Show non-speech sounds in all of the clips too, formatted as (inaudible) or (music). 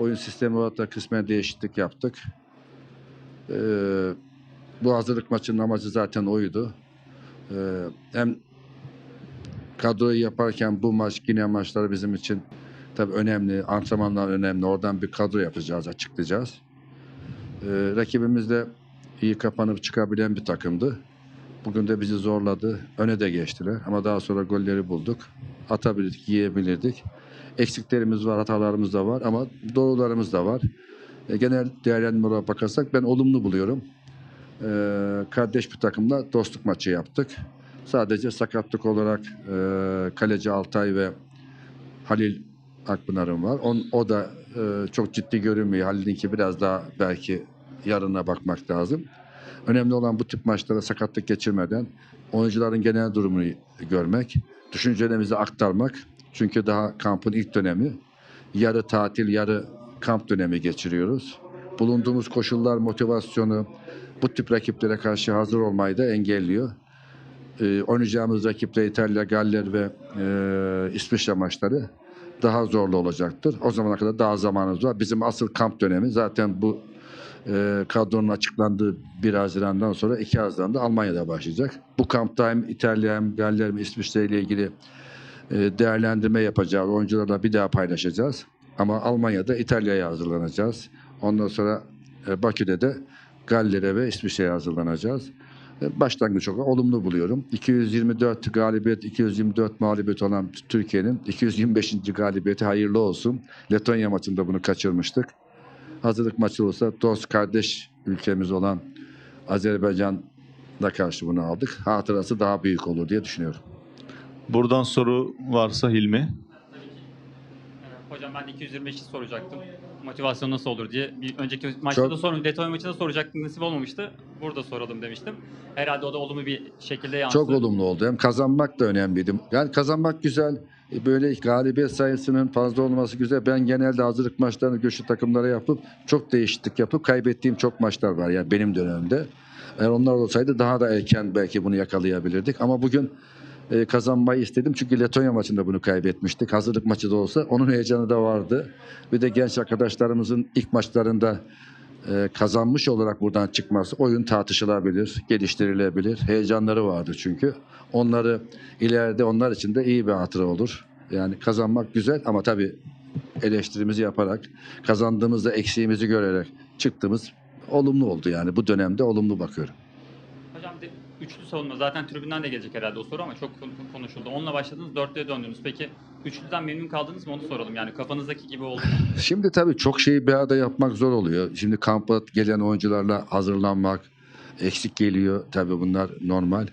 Oyun sistemi olarak da kısmen değişiklik yaptık. Ee, bu hazırlık maçının amacı zaten oydu. Ee, hem kadroyu yaparken bu maç, Gine maçları bizim için tabii önemli. Antrenmanlar önemli. Oradan bir kadro yapacağız, açıklayacağız. Ee, rakibimiz de iyi kapanıp çıkabilen bir takımdı. Bugün de bizi zorladı. Öne de geçtiler. Ama daha sonra golleri bulduk. Atabilirdik, yiyebilirdik. Eksiklerimiz var, hatalarımız da var ama doğrularımız da var. E, genel değerlendirme olarak bakarsak ben olumlu buluyorum. E, kardeş bir takımla dostluk maçı yaptık. Sadece sakatlık olarak e, kaleci Altay ve Halil Akpınar'ın var. On, o da e, çok ciddi görünmüyor. Halil'inki biraz daha belki yarına bakmak lazım. Önemli olan bu tip maçlara sakatlık geçirmeden oyuncuların genel durumunu görmek, düşüncelerimizi aktarmak. Çünkü daha kampın ilk dönemi. Yarı tatil, yarı kamp dönemi geçiriyoruz. Bulunduğumuz koşullar, motivasyonu bu tip rakiplere karşı hazır olmayı da engelliyor. Ee, oynayacağımız rakipler İtalya, Galler ve e, İsviçre maçları daha zorlu olacaktır. O zamana kadar daha zamanımız var. Bizim asıl kamp dönemi zaten bu e, kadronun açıklandığı 1 Haziran'dan sonra 2 Haziran'da Almanya'da başlayacak. Bu kampta hem İtalya hem Galler hem İsviçre ile ilgili e, değerlendirme yapacağız. Oyuncularla bir daha paylaşacağız. Ama Almanya'da İtalya'ya hazırlanacağız. Ondan sonra e, Bakü'de de Galler'e ve İsviçre'ye hazırlanacağız. E, Başlangıç olarak olumlu buluyorum. 224 galibiyet, 224 mağlubiyet olan Türkiye'nin 225. galibiyeti hayırlı olsun. Letonya maçında bunu kaçırmıştık. Hazırlık maçı olsa dost kardeş ülkemiz olan Azerbaycan'la karşı bunu aldık. Hatırası daha büyük olur diye düşünüyorum. Buradan soru varsa Hilmi. Hocam ben de 225'i soracaktım. Motivasyon nasıl olur diye. Bir önceki maçta Çok- da sorun, Detoy maçında soracaktım. Nasip olmamıştı. Burada soralım demiştim. Herhalde o da olumlu bir şekilde yansıdı. Çok olumlu oldu. Hem kazanmak da önemliydi. Yani kazanmak güzel. E, Böyle galibiyet sayısının fazla olması güzel. Ben genelde hazırlık maçlarını güçlü takımlara yapıp çok değişiklik yapıp kaybettiğim çok maçlar var. Yani benim dönemimde. Eğer onlar olsaydı daha da erken belki bunu yakalayabilirdik. Ama bugün e, kazanmayı istedim. Çünkü Letonya maçında bunu kaybetmiştik. Hazırlık maçı da olsa onun heyecanı da vardı. Bir de genç arkadaşlarımızın ilk maçlarında e, kazanmış olarak buradan çıkması oyun tartışılabilir, geliştirilebilir. Heyecanları vardı çünkü. Onları ileride onlar için de iyi bir hatıra olur. Yani kazanmak güzel ama tabii eleştirimizi yaparak, kazandığımızda eksiğimizi görerek çıktığımız olumlu oldu yani. Bu dönemde olumlu bakıyorum. Hocam de, üçlü savunma zaten tribünden de gelecek herhalde o soru ama çok kon- konuşuldu. Onunla başladınız, dörtlüye döndünüz. Peki üçlüden memnun kaldınız mı onu soralım. Yani kafanızdaki gibi oldu? (laughs) Şimdi tabii çok şeyi bir arada yapmak zor oluyor. Şimdi kampa gelen oyuncularla hazırlanmak eksik geliyor. Tabii bunlar normal.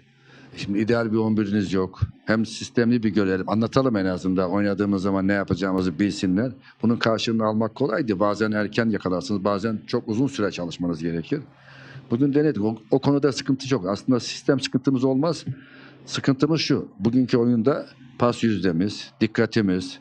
Şimdi ideal bir 11'iniz yok. Hem sistemli bir görelim. Anlatalım en azından oynadığımız zaman ne yapacağımızı bilsinler. Bunun karşılığını almak kolaydı. Bazen erken yakalarsınız. Bazen çok uzun süre çalışmanız gerekir. Bugün denedik. O, o konuda sıkıntı çok. Aslında sistem sıkıntımız olmaz. Sıkıntımız şu. Bugünkü oyunda pas yüzdemiz, dikkatimiz,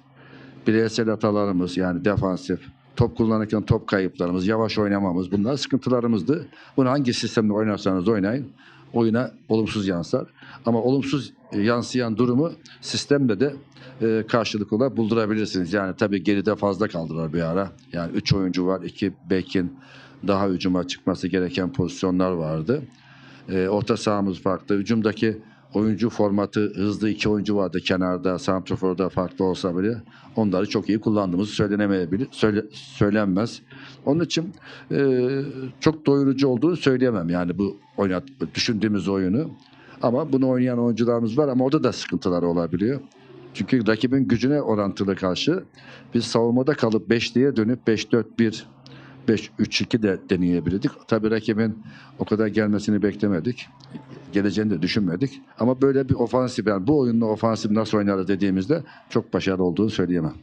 bireysel hatalarımız yani defansif, top kullanırken top kayıplarımız, yavaş oynamamız bunlar sıkıntılarımızdı. Bunu hangi sistemde oynarsanız oynayın oyuna olumsuz yansır. Ama olumsuz e, yansıyan durumu sistemde de e, karşılık olarak buldurabilirsiniz. Yani tabii geride fazla kaldılar bir ara. Yani 3 oyuncu var, 2 bekin daha hücuma çıkması gereken pozisyonlar vardı. E, orta sahamız farklı. Hücumdaki oyuncu formatı hızlı iki oyuncu vardı kenarda, santraforda farklı olsa bile onları çok iyi kullandığımız söylenemeyebilir, söyle, söylenmez. Onun için e, çok doyurucu olduğunu söyleyemem yani bu oynat, düşündüğümüz oyunu. Ama bunu oynayan oyuncularımız var ama orada da sıkıntılar olabiliyor. Çünkü rakibin gücüne orantılı karşı biz savunmada kalıp 5'liye dönüp 5-4-1 5-3-2 de deneyebilirdik. Tabii rakibin o kadar gelmesini beklemedik. Geleceğini de düşünmedik. Ama böyle bir ofansif yani bu oyunla ofansif nasıl oynarız dediğimizde çok başarılı olduğunu söyleyemem.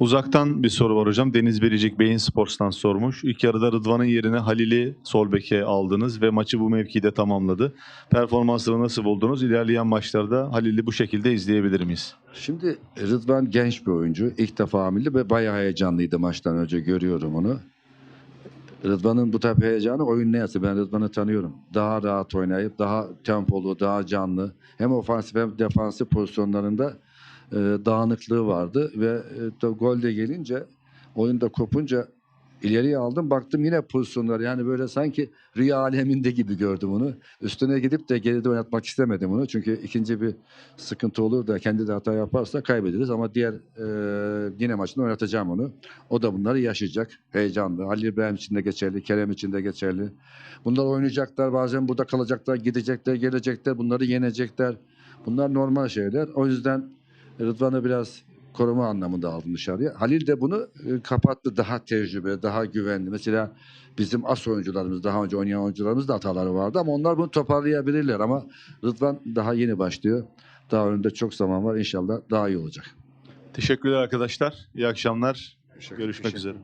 Uzaktan bir soru var hocam. Deniz Biricik Beyin Sports'tan sormuş. İlk yarıda Rıdvan'ın yerine Halil'i sol beke aldınız ve maçı bu mevkide tamamladı. Performansını nasıl buldunuz? İlerleyen maçlarda Halil'i bu şekilde izleyebilir miyiz? Şimdi Rıdvan genç bir oyuncu. İlk defa hamile ve bayağı heyecanlıydı maçtan önce görüyorum onu. Rıdvan'ın bu tabi heyecanı oyun neyse ben Rıdvan'ı tanıyorum. Daha rahat oynayıp daha tempolu, daha canlı hem ofansif hem defansif pozisyonlarında e, dağınıklığı vardı ve e, gol de gelince oyunda kopunca ileriye aldım. Baktım yine pozisyonlar yani böyle sanki rüya aleminde gibi gördüm onu. Üstüne gidip de geride oynatmak istemedim onu. Çünkü ikinci bir sıkıntı olur da kendi de hata yaparsa kaybederiz. Ama diğer e, yine maçında oynatacağım onu. O da bunları yaşayacak. Heyecanlı. Halil İbrahim için de geçerli. Kerem için de geçerli. Bunlar oynayacaklar. Bazen burada kalacaklar. Gidecekler. Gelecekler. Bunları yenecekler. Bunlar normal şeyler. O yüzden Rıdvan'ı biraz koruma anlamında aldım dışarıya. Halil de bunu e, kapattı. Daha tecrübe, daha güvenli. Mesela bizim as oyuncularımız, daha önce oynayan oyuncularımız da hataları vardı ama onlar bunu toparlayabilirler ama Rıdvan daha yeni başlıyor. Daha önünde çok zaman var. İnşallah daha iyi olacak. Teşekkürler arkadaşlar. İyi akşamlar. Görüşmek üzere.